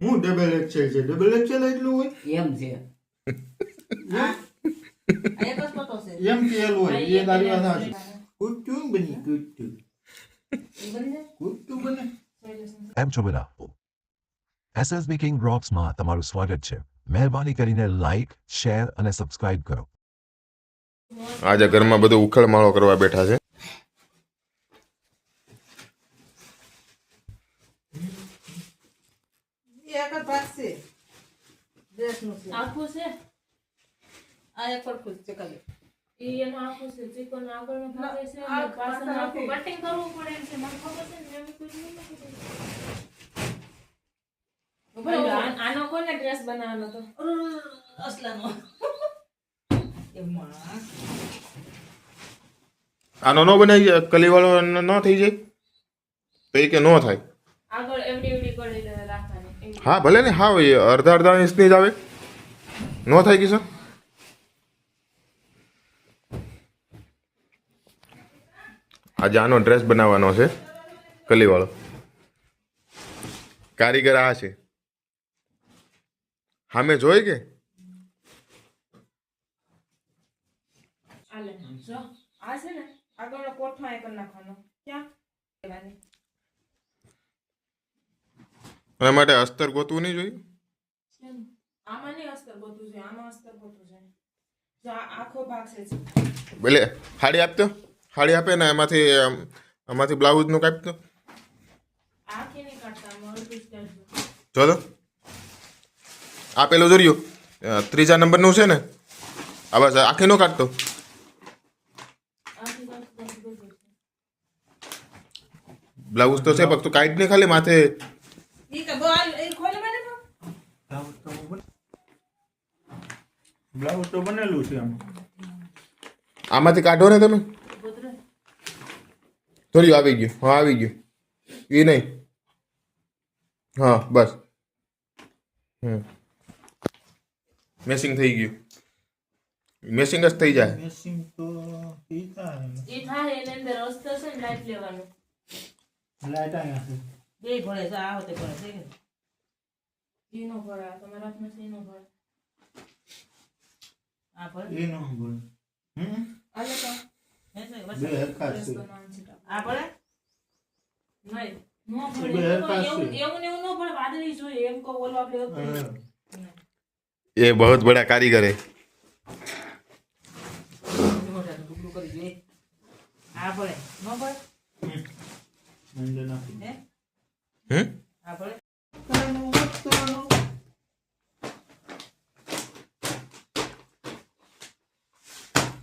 હું double Excel છે? Double Excel એટલું હોય? એમ છે. એમ કે એલ હોય. એ તારી વાત સાચી. કુટ્ટું બની કુટ્ટું ઈ બની. એમ છો બધા એસએસબી કિંગમાં તમારું સ્વાગત છે. મહેરબાની કરીને લાઈક શેર અને સબસ્ક્રાઇબ કરો. આજે ઘરમાં બધું ઉખળમાળો કરવા બેઠા છે ઈ એક જ ભાગ છે. ડ્રેસનું છે. આખું છે? આ એક પર જ છે કલે ઈ એનો આખું છે. ચિકન આગળનો ભાગ છે અને પાછળ આખું કટિંગ કરવું પડે એમ છે. મને ખબર છે ને એમ કોઈ નહીં કીધું. બરાબર. આ- આનો કોને ડ્રેસ બનાવવાનો હતો? અસલાનો. એમાં આનો ન બનાવી જાય કલીવાળો ન ન થઈ જાય? તો એ કે ન થાય. આગળ એવડી એવડી કરી એવી. હા, ભલે ને. હા એ અડધા અડધા ઇંચની જ આવે. ન થાય કિશન? આજે આનો ડ્રેસ બનાવવાનો છે, કલીવાળો. કારીગર આ છે. હા મેં જોઈ કે? આ છે ને, આગળનો કોઠો અહીં કરી નાખવાનો. ક્યાં. એના માટે અસ્તર ગોતવું નહીં જોઈએ? આમાં નહીં અસ્તર ગોતવું છે આમાં અસ્તર ગોતવું છે જો આખો ભાગ છે. ભલે હાડી આપતો હાડી આપે ને એમાંથી એમાંથી બ્લાઉઝનું આમાં અડધું જ તો. આ પેલું જોર્યું ત્રીજા નંબરનું છે ને? આ બસ આખી નો કાઢતો બ્લાઉઝ તો છે પણ તું કાઢ નહીં ખાલી માથે ઈ કે બોલ ઈ ખોલી મને તો બ્લાઉઝ તો બનેલું છે આમાં. આમાંથી કાઢો ને તમે? ગોતરે જોર્યું આવી ગયું. હા આવી ગયું. એ નહીં. હા બસ. હમ. મેસિંગ થઈ ગયું. મેસિંગ જ થઈ જાય. મેસિંગ તો ઈ થાય. એ થાય એની અંદર અસ્તર છે ને લાઈટ લેવાનું. લાઈટ અહીંયા છે. બે ભળે છે આ હોતે ભળે છે કે ઈનો ભરે આ તમારા હાથમાં છે ઈનો ભરે આ ભળે એ નો બોલ હમ આ લે તો. બે હરખા છે. આ નહીં. નો એવું એવું નો વાદળી જોઈએ. એમ આપણે કારીગર હે મોઢાનું ટુકડું કરી જોઈએ આ ભળે નો ભળે અંદર નાખી હે હમ આ ભળે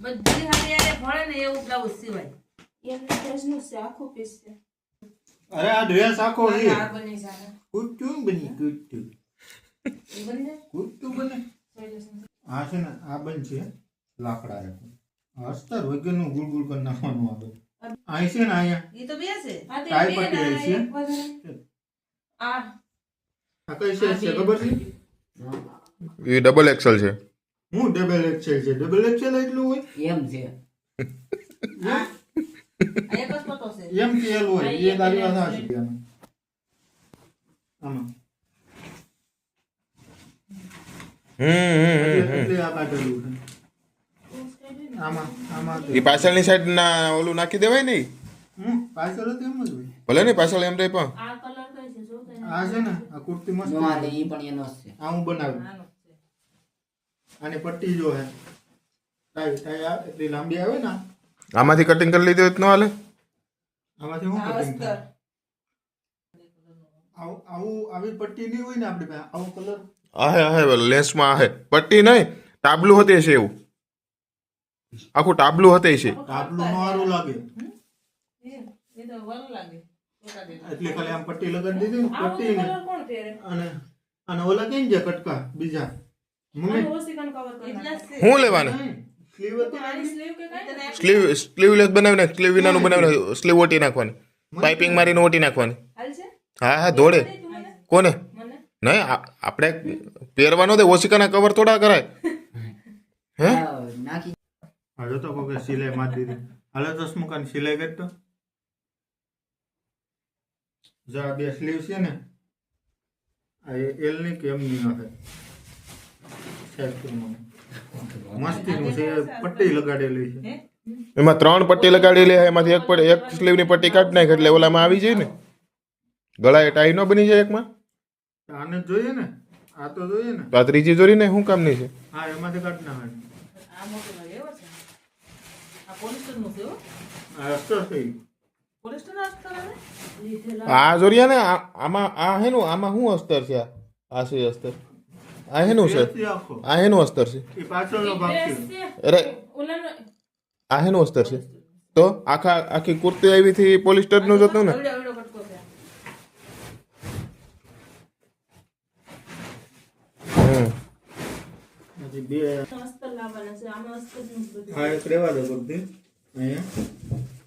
બધી હારી હારે ભળે ને સિવાય એમનું ડ્રેસનું છે આખું પીસ છે અરે આ ડ્રેસ આખો છે આ બની જાય કુટ્ટું બની કુટ્ટું ઈ બની કુટ્ટું બને આ છે ને આ બન છે લાકડા રાખું અસ્તર વગરનું ગુળ ગુળ કરી નાખવાનું આવે અહીં છે ને અહીંયા એ તો બે છે કાઈ પટ્ટી આવી છે. આ આ કઈ છે છે ખબર છે એ ડબલ એક્સેલ છે હું ડબલ એક્સેલ છે ડબલ એક્સેલ એટલું હોય એમ છે એક જ ફોટો છે. એમ કે એલ હોય એ છે. આમાં પાછળની સાઈડ ના ઓલું નાખી દેવાય નહીં હમ પાછળ તો એમ જ હોય. ભલે ને પાછળ એમ રહે પણ. આ કલર કઈ છે? જો આ છે ને આ કુર્તી મસ્ત નો એ પણ એનો છે. આ હું બનાવ્યું આનો આને પટ્ટી જો હે. ટાઈ ટાઈ આ એટલી લાંબી આવે ને આમાંથી કટિંગ કરી લીધું હોય હાલે. આમાંથી હું કટિંગ અસ્તર આવું આવું આવી પટ્ટી નહીં હોય ને આપણી પાસે? આવો કલર આહે આહે લેન્સમાં આહે. પટ્ટી નહીં ટાબલું હતે છે એવું. આખું ટાબલું હતે છે. આટલું સારું લાગે. એ એ તો વરું લાગે. એટલે ખાલી આમ પટ્ટી લગાડી દીધી ને પટ્ટી ને. કોણ પહેરે? અને અને ઓલા કેમ છે કટકા? બીજા. એટલા છે. હું લેવાનું? સ્લીવ ને સ્લીવલેસ બનાવી નાખ સ્લીવ વિનાનું બનાવી નાખ સ્લીવ ઓટી નાખવાની. પાઇપિંગ મારીને ઓટી નાખવાની. હા હા મને? કોને? નહીં આપણે પહેરવાનો દે ઓશિકાના કવર થોડા કરાય. હે? નાખી. હાલો તો કોકે સિલાઈ માર દીધી. હાલો તો સ્મુકાની સિલાઈ કરતો તો જા બે સ્લીવ છે ને. આ એલની કે એમની હશે સાઈઝ પ્રમાણે મસ્તીનું છે પટ્ટી લગાડેલી છે. એમાં ત્રણ પટ્ટી લગાડેલી છે એમાંથી એક પટ્ટી એક સ્લીવની પટ્ટી કાઢી નાખે એટલે ઓલામાં આવી જાય ને. ગળાએ ટાઈ ન બની જાય એકમાં. આને જોઈએ ને આ તો જોઈએ ને. તો આ ત્રીજી જોરી ને શું કામની છે? હા એમાંથી કાઢી નાખે આ મોટો એવો છે. આ પોલિસ્ટરનું છે આ અસ્તર છે આ જોરિયા ને આમાં આ હેનું આમાં શું અસ્તર છે આ? આ છે અસ્તર. આ હેનું છે આ હેનું અસ્તર છે. અરે આ હેનું અસ્તર છે. તો આખા આખી કુર્તી આવી થી પોલિસ્ટરનું જ હતું ને? બે અસ્તર લાવવાના છે. આમાં અસ્તરનું બધું એક રેવા દો બધી. અહીંયા.